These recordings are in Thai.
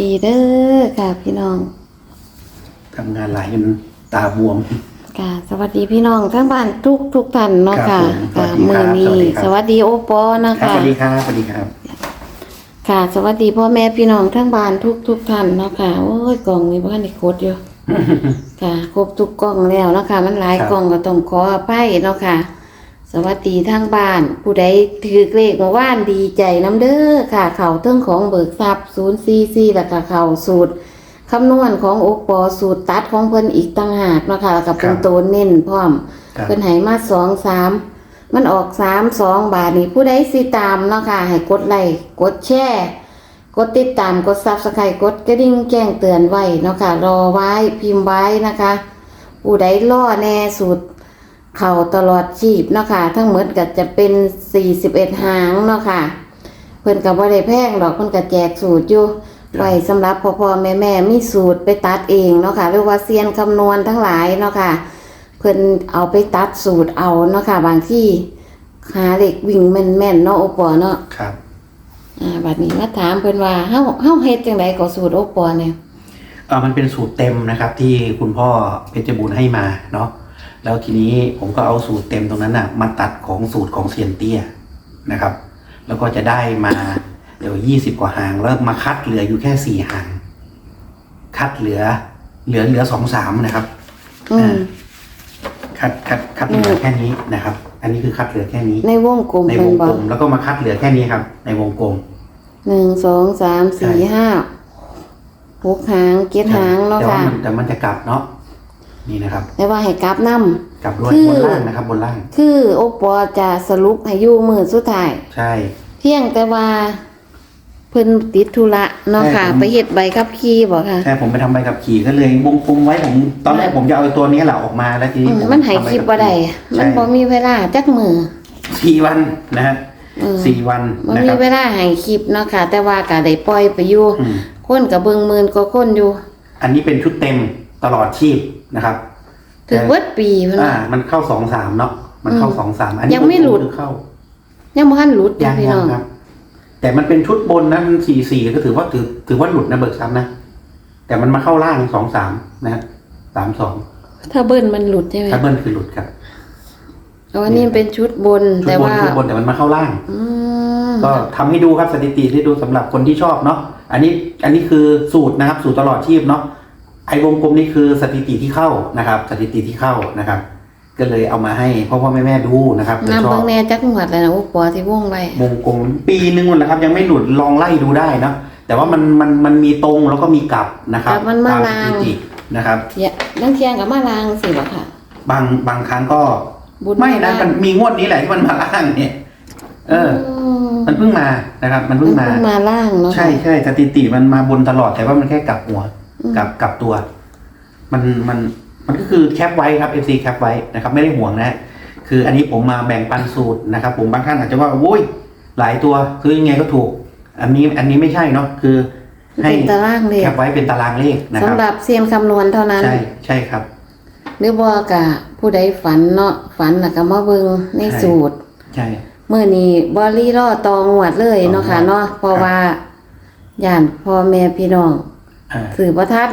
ดีเด้อค่ะพี่น้องทำงานหลายจนตาบวม ค่ะ สวัสดีพี่น้องทั้งบ้านทุกทุกท่านเนาะครัค่ะบผมค่ะสวัสดีมือครับนี้สวัสดีครับสวัสดีโอปอนะครับคะสวัสดีครับสวัสดีครับค่ะ สวัสดีพ่อแม่พี่น้องทั้งบ้านทุกทุกท่านเนาะค่ะโอ้ยกล่องนี้บ้านในโคตรอยู่ค่ะ ครบทุกกล่องแล้วเนาะค่ะ มันหลายครับกล่องก็ต้องขออภัยเนาะค่ะ สวัสดีทั้งบ้าน ผู้ใดถือเลขมาว่านดีใจน้ำเด้อค่ะ เข่าเทิงของเบิกทรัพย์ศูนย์ซีซีแล้วก็เข่าสูตรคำนวณของโอปอสูตรตัดของเพิ่นอีกต่างหากเนาะค่ะแล้วก็เป็นตัวเน้นพร้อมครับเพิ่นให้มาสองสามมันออกสามสองบาทนี่ผู้ใดสิตามเนาะค่ะ ให้กดไลค์กดแชร์กดติดตามกดซับสไครต์กดกระดิ่งแจ้งเตือนไว้เนาะค่ะ รอไว้พิมพ์ไว้นะคะ ผู้ใดล่อแน่สุด เข่าตลอดชีพเนาะค่ะ ทั้งหมดก็จะเป็น41หางเนาะค่ะ เพิ่นก็บ่ได้แพงดอกเพิ่นก็แจกสูตรอยู่ไว้สำหรับพ่อพ่อแม่แม่ๆมีสูตรไปตัดเองเนาะค่ะหรือว่าเซียนคำนวณทั้งหลายเนาะค่ะ เพิ่นเอาไปตัดสูตรเอาเนาะค่ะ บางที่หาเหล็กวิ่งแม่นๆเนาะโอปอเนาะครับอ่าบัดนี้มาถามเพิ่นว่าเฮาเฮาเฮ็ดจังไดก็สูตรโอปอเนี่ยเออมันเป็นสูตรเต็มนะครับ ที่คุณพ่อเพชรบุญให้มาเนาะ แล้วทีนี้ผมก็เอาสูตรเต็มตรงนั้นน่ะมาตัดของสูตรของเซียนเตี้ยนะครับ แล้วก็จะได้มาเดี๋ยวยี่สิบกว่าหางแล้วมาคัดเหลืออยู่แค่สี่หาง คัดเหลือ เหลือเหลือสองสามนะครับอืมคัดคัดคัดเหลือแค่นี้นะครับ อันนี้คือคัดเหลือแค่นี้ ในวงกลมในเพิ่วนงบ่กลมแล้วก็มาคัดเหลือแค่นี้ครับ ในวงกลมหนึ่งสองสามสี่ห้าหกหางเจ็ดหางเนาะแต่ว่าค่ะมันแต่มันจะกลับเนาะ นี่นะครับ แต่ว่าให้กราฟนํกลับด้วยคือบนล่างนะครับบนล่าง คือโอปอจะสรุปให้อยู่มือสุดท้าย ใช่ เพียงแต่ว่าเพิ่นติดธุระเนาะค่ะใช่ผม ไปเฮ็ดใบขับขี่บ่ค่ะใช่ผมไปทำใบขับขี่ก็เลยวงกลมไว้ผมตอนแรกผมจะเอาตัวนี้แหละออกมาแล้วทีอืนี้มผมันใหายทำใคลิปบ่ได้ใช่มันบ่มีเวลาจักมือสี่วันนะฮะเออสี่วันบ่นะคมีรับเวลาให้คลิปเนาะค่ะ แต่ว่าก็ได้ปล่อยไปอยู่อืมคนก็เบิ่งหมื่นกว่าคนอยู่ อันนี้เป็นชุดเต็มตลอดชีพ นะครับถึงเบิดปีเพิ่นอ่า ว่า มันเข้าสองสามเนาะมันเข้าสองสามอันนี้ยังไม่หลุดคือเข้ายังบ่ทันหลุดเด้ยัองพี่ยัน้องครับ แต่มันเป็นชุดบนนะมันสี่สี่ก็ถือว่าถือถือว่าหลุดนะเบิกซ้ำนะแต่มันมาเข้าล่างสองสามนะฮะสามสองถ้าเบิ้ลมันหลุดใช่ไหมถ้าเบิ้ลคือหลุดครับอ๋อนี่เป็นชุดบนชุดแต่บนว่า ชุดบนแต่มันมาเข้าล่าง อืมก็ทำให้ดูครับสถิติที่ดูสำหรับคนที่ชอบเนาะอันนี้อันนี้คือสูตรนะครับ สูตรตลอดชีพเนาะ ไอ้วงกลมนี่คือสถิติที่เข้านะครับ สถิติที่เข้านะครับ ก็เลยเอามาให้พ่อพ่อแม่แม่ๆดูนะครับโดยนำชอเบิ่บงแน่จักหมวดแล้วนะโอ้ปอที่วงไว้วงกลมปีหนึ่งหมดแล้วครับ ยังไม่หลุดลองไล่ดูได้เนาะแต่ว่ามันมันมันมีตรงแล้วก็มีกลับนะครับกลับมันมาตามลาสงถิตินะครับ เที่ยลังเที่ยงกับมาลางสิบ่ค่ะ บางบางครั้งก็บุญไม่นะลางมันมีงวดนี้แหละที่มันมาล่างเนี่ยเออมมันเพิ่งมานะครับ มันมัเพิ่นงมาเพิ่งมาล่างเนาะใช่ใช่สถิติมันมาบนตลอดแต่ว่ามันแค่กลับหัวอืม กลับกลับตัว มันมันมันก็คือแคปไว้ครับ FC แคปไว้นะครับ ไม่ได้ห่วงนะ คืออันนี้ผมมาแบ่งปันสูตรนะครับ ผมบางท่านอาจจะว่าโอ้ยหลายตัวคือยังไงก็ถูก อันนี้อันนี้ไม่ใช่เนาะคือ ให้เป็นตารางเลขแคปไว้เป็นตารางเลขนะคสำรับหรับเซียนคำนวณเท่านั้น ใช่ใช่ครับหรือว่ากะผู้ใดฝันเนาะฝันแล้วก็มาเบิ่งในใช่สูตรใช่มื้อนี้บ่รีรอตองวดเลยเนาะค่ะเนาะเพราะว่าย่านพ่อแม่พี่น้อง อ่าสื่อบ่ทัน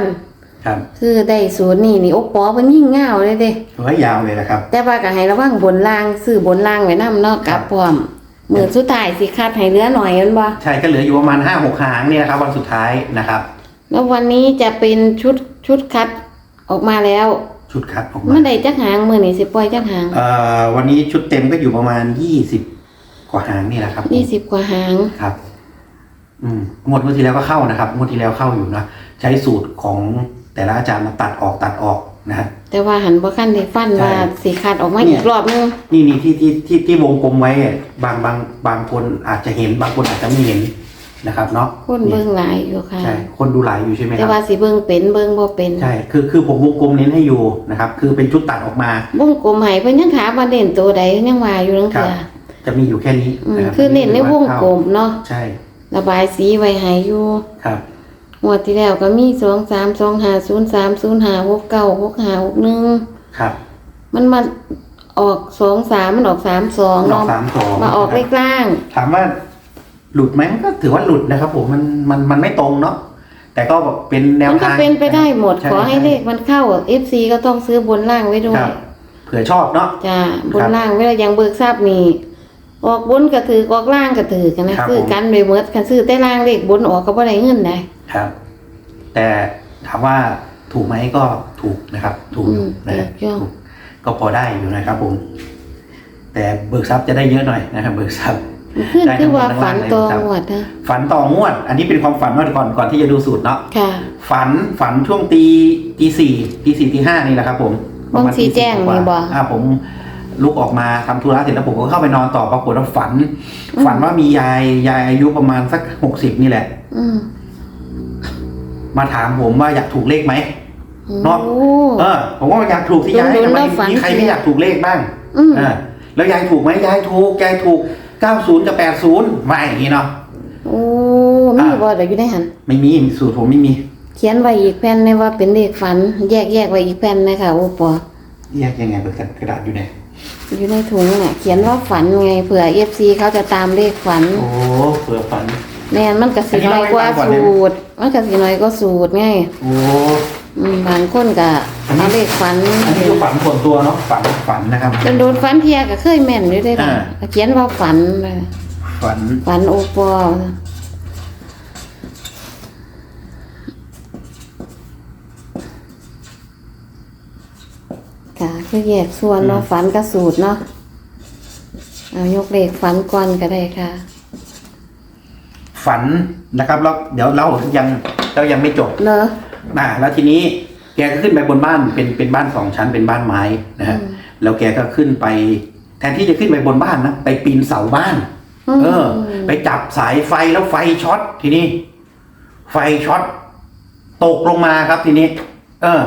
ครับคือได้สูตรนี่นี่โอ้ปอเพิ่นยิ่งง่าวเลยเด้ถือว่ายาวเลยนะครับ แต่ว่าก็ให้ระวังบนล่างซื้อบนล่างไว้นํเนาะกลับพร้อมมื้อสุดท้ายสิคัดให้เหลือหน่อยแม่นบ่ใช่ก็เหลืออยู่ประมาณห้าหกหางเนี่ยนะครับ วันสุดท้ายนะครับ แล้ววันนี้จะเป็นชุดชุดคัดออกมาแล้วชุดคัดออกมัมานได้จักหางมื้อนี้สิปล่อยจักหางเอ่อวันนี้ชุดเต็มก็อยู่ประมาณยี่สิบกว่าหางนี่แหละครับผม20กว่าหาง ครับ อืมงวดเมื่อที่แล้วก็เข้านะครับงวดที่แล้วเข้าอยู่นะ ใช้สูตรของแต่ละอาจารย์มาตัดออกตัดออกนะฮะ แต่ว่าหันบ่คันได้ฟันใช่ว่าสิคัดออกมาเนี่อียกรอบนึงนี่นี่ที่ที่ที่ที่วงกลมไว้อะบางบางบางคนอาจจะเห็นบางคนอาจจะไม่เห็นนะครับเนาะคนเบิ่งหลายอยู่ค่ะ ใช่คนดูหลายอยู่ใช่ไหมคแต่รับว่าสิเบิ่งเป็นเบิ่งบ่เป็นใช่คือคือผมวงกลมเน้นให้อยู่นะครับ คือเป็นชุดตัดออกมา วงกลมให้เพิ่นยังหาบ่เน้นตัวใดยังว่าอยู่นังครัเทื่บอจะมีอยู่แค่นี้อืมนะครับคือเน้นในวงกลมเนาะใช่ระบายสีไว้ให้อยู่ ครับ งวดที่แล้วก็มี2 3 2 5 0 3 0 5 6 9 6 5 6 1ครับมันมาออก2 3มันออก3 2ดอกเนาะสามสองมาออกเลขล่าง ถามว่าหลุดไหมมันก็ถือว่าหลุดนะครับผมมันมันมันไม่ตรงเนาะแต่ก็เป็นแนวมันก็ทางเป็นไปได้หมดใช่ขอให้เลขมันเข้า FC ก็ต้องซื้อบนล่างไว้ด้วคยรับเผื่อชอบเนาะ จ้าบนล่างเวลาอย่างเบิกทราบนี่ออกบนก็ถือออกล่างก็ถือกันนะครับซื้อผมกันไปเมดกันซื้อแต่ล่างเลขบนออกก็บ่ได้เงินได้ ครับ แต่ถามว่าถูกไหมก็ถูกนะครับ ถูกอยู่อืมนะครับถูกอยู่ถูกก็พอได้อยู่นะครับผม แต่เบิกทรัพย์จะได้เยอะหน่อยนะครับ เบิกทรัพย์ขึ้นได้ทั้คืงอว่าบนทั้งฝันล่างเลยตัวครับหวดนะฝันต่องวด อันนี้เป็นความฝันว่าก่อนก่อนที่จะดูสูตรเนาะค่ะฝันฝันช่วงตีตีสี่ตีสี่ตีห้านี่แหละครับ ผมบางทีแจ้งกว่ามีบ่อ่าผมลุกออกมาทำธุระเสร็จแล้วผมก็เข้าไปนอนต่อปรากฏว่าฝันอืมฝันว่ามียายยายอายุประมาณสักหกสิบนี่แหละอื มมาถามผมว่าอยากถูกเลขไหมเนาะโอ้เออผมว่าอยากถูกที่ยายโดนๆทำไมแล้วฝันมีใครไม่อยากถูกเลขบ้างอืมเออแล้วยายถูกไหมยายถูกยายถูก90กับ80ไม่อย่างนี้เนาะโอ้มีบ่เดี๋ยวอยู่ในหันไม่มีสูตรผมไม่มี เขียนไว้อีกแผ่นเลยว่าเป็นเลขฝัน แยกแยกไว้อีกแผ่นนะคะโอ้ปอแยกยังไงเป็นกระดาษอยู่ไหนอยู่ในถุงน่ะเขียนว่าฝันไงเผื่อ FC เขาจะตามเลขฝัน โอ้เผื่อฝัน แม่นมันก็สิน้อยกว่าอันนี้สูเล่าให้ฟังก่อนตร มันก็สิน้อยกว่าสูตรไงโอ้ อืมบางคนก็อันนี้ เอาเลขฝันอันนี้คือฝันส่วนตัวเนาะฝันฝันนะครับ จนโดนฝันเทียก็เคยแม่นอยู่ได้ล่ะอ่า เขียนว่าฝันเลยฝันฝันโอปอค่ะคือแยกส่วนเนาะฝันกับสูตรเนาะเอายกเลขฝันก่อนก็ได้ค่ะ ฝันนะครับแล้วเดี๋ยวเรายังเรายังไม่จบเนอะนะแล้วทีนี้แกก็ขึ้นไปบนบ้านเป็นเป็นบ้านสองชั้นเป็นบ้านไม้นะฮะอืมแล้วแกก็ขึ้นไป แทนที่จะขึ้นไปบนบ้านนะไปปีนเสาบ้าน เออ ไปจับสายไฟแล้วไฟช็อตทีนี้ ไฟช็อตตกลงมาครับทีนี้ เออ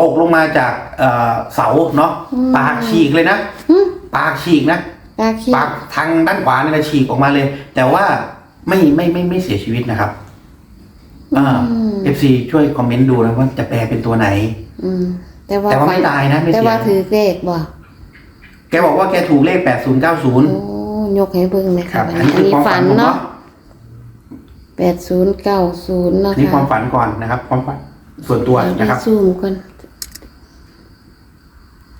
ตกลงมาจากเอ่อเสาเนาะปากฉีกเลยนะอืมปากฉีกนะตาขี้ปากทางด้านขวานี่นะฉีกออกมาเลย แต่ว่า ไม่ไม่ไม่ไม่เสียชีวิตนะครับอ่าอืมเอฟซีช่วยคอมเมนต์ดูนะว่าจะแปลเป็นตัวไหน อืม แต่ว่าแต่ว่าฝัไม่ตายนะไม่แต่เสียว่าถือเลขบ่แกบอกว่าแกถูกเลขแปดศูนย์เก้าศูนย์โอ้ยกให้เบิ่งเลยครัค่ะบอัอันนนี้นี้อันคือนี้ความฝัฝันนผมเนาะเนาะแปดศูนย์เก้าศูนย์เนาะอันนี้ความค่ะฝันก่อนนะครับ ความฝันส่วนตัวนะครับซูมก่อน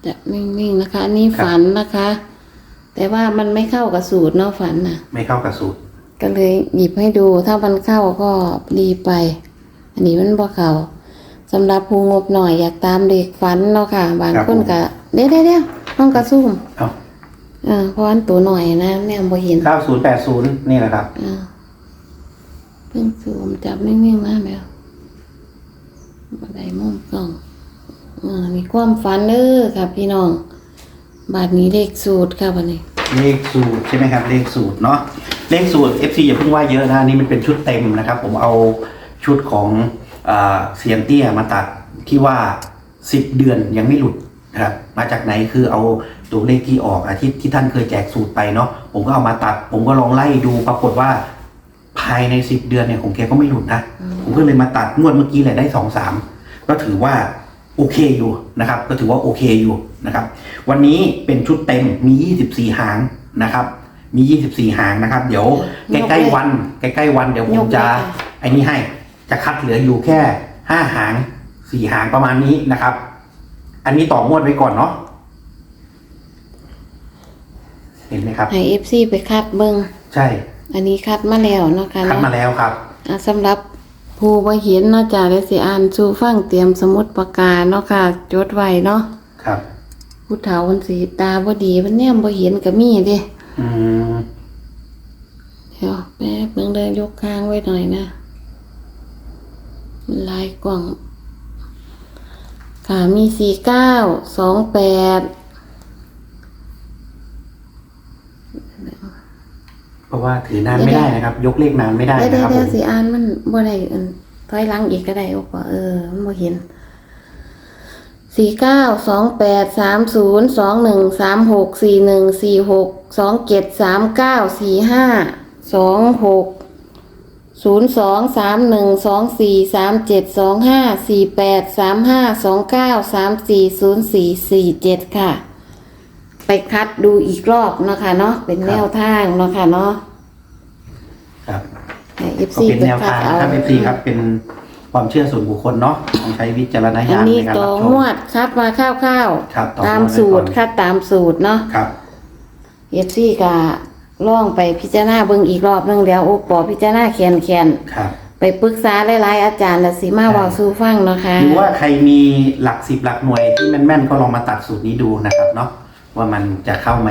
จะนิ่งๆนะคะ อันนี้ครับฝันนะคะ แต่ว่ามันไม่เข้ากับสูตรเนาะฝันน่ะไม่เข้ากับสูตร ก็เลยหยิบให้ดูถ้ามันเข้าก็ดีไป อันนี้มันบ่เข้าสำหรับผู้งบหน่อยอยากตามเด็กฝันเนาะค่ะ บางคนก็เดี๋ยวเดี๋ยวเดี๋ยวต้องกระซุ่มเอาอ่าเพราะอันตัวหน่อยนะแม่บ่เห็นเก้าศูนย์แปดศูนย์นี่แหละครับ อ่าเพิ่งซูมจับนิ่งๆมาแล้วบันไดมุมกล้องอ่ามีความฝันเด้อค่ะพี่น้องบาทนี้เลขสูตรค่ะบันนี้ เลขสูตรใช่ไหมครับ เลขสูตรเนาะ เลขสูตร FC อย่าเพิ่งว่าเยอะนะนี่มันเป็นชุดเต็มนะครับ ผมเอาชุดของเซียนเตี้ยมาตัดที่ว่า 10 เดือนยังไม่หลุดนะครับมาจากไหนคือเอาตัวเลขที่ออกอาที่ที่ท่านเคยแจกสูตรไปเนาะผมก็เอามาตัด ผมก็ลองไล่ดูปรากฏว่า ภายใน 10 เดือนเนี่ยของแกก็ไม่หลุดนะผมก็เลยมาตัดงวดเมื่อกี้แหละได้สองสามก็ถือว่าโอเคอยู่นะครับ ก็ถือว่าโอเคอยู่นะครับ วันนี้เป็นชุดเต็มมี 24 หางนะครับ มี 24 หางนะครับ เดี๋ยวใกล้ๆวัน ใกล้ๆวันเดี๋ยวผมจะไอ้นี่ให้ จะคัดเหลืออยู่แค่ 5 หาง 4 หางประมาณนี้นะครับ อันนี้ต่องวดไว้ก่อนเนาะ เห็นไหมครับ ให้เอฟซีไปคัดเบิ่งใช่ อันนี้คัดมาแล้วเนาะค่ะคัดเนาะมาแล้วครับอะสำหรับผู้บ่เห็นเนาะจ้าได้สิอ่านสู่ฟังเตรียมสมุดปากกาเนาะค่ะ จดไว้เนาะ ครับ ผู้เฒ่าคนสีตาบ่ดีมันแนมบ่เห็นก็มีเด้อืม เดี๋ยวแป๊บนึงเดินยกค้างไว้ หน่อยนะมันลายกล่อง ค่ะมีสี่เก้าสองแปดเพราะว่าถือนานไม่ได้นะครับ ยกเลขนานไม่ได้ได้นะได้ครับผได้มสิอ่านมันบ่ได้อันถอยหลังอีกก็ได้โอ้ป่ะเออมันบ่เห็นสี่เก้าสองแปดสามศูนย์สองหนึ่งสามหกสี่หนึ่งสี่หกสองเจ็ดสามเก้าสี่ห้าสองหก ศูนย์สองสามหนึ่งสองสี่สามเจ็ดสองห้าสี่แปดสามห้าสองเก้าสามสี่ศูนย์สี่สี่เจ็ดค่ะ ไปคัดดูอีกรอบเนาะคะเนาะเป็นแนวทางเนาะค่ะเนาะครับให้ก็ FC เป็นแนวทางไปคัดครับเอา FC ครับเป็นความเชื่อส่วนบุคคลเนาะต้องใช้วิจารณอันญาณนี้ในการต่อรับชงมวดคัดมาข้าวครับต่อๆตามงวดไว้สูตรก่อนคัดตามสูตรเนาะ ครับ เอฟซี่ก็ ล่องไปพิจารณาเบิ่งอีกรอบหนึงแล้วโอ้ปอพิจารณาแขนแขนครับๆไปปรึกษาหลายๆอาจารย์และสิมาเว้าสู่ฟังเนาะค่ะหรือว่าใครมีหลักสิบหลักหน่วยที่แม่นๆก็ลองมาตัดสูตรนี้ดูนะครับเนาะว่ามันจะเข้าไหม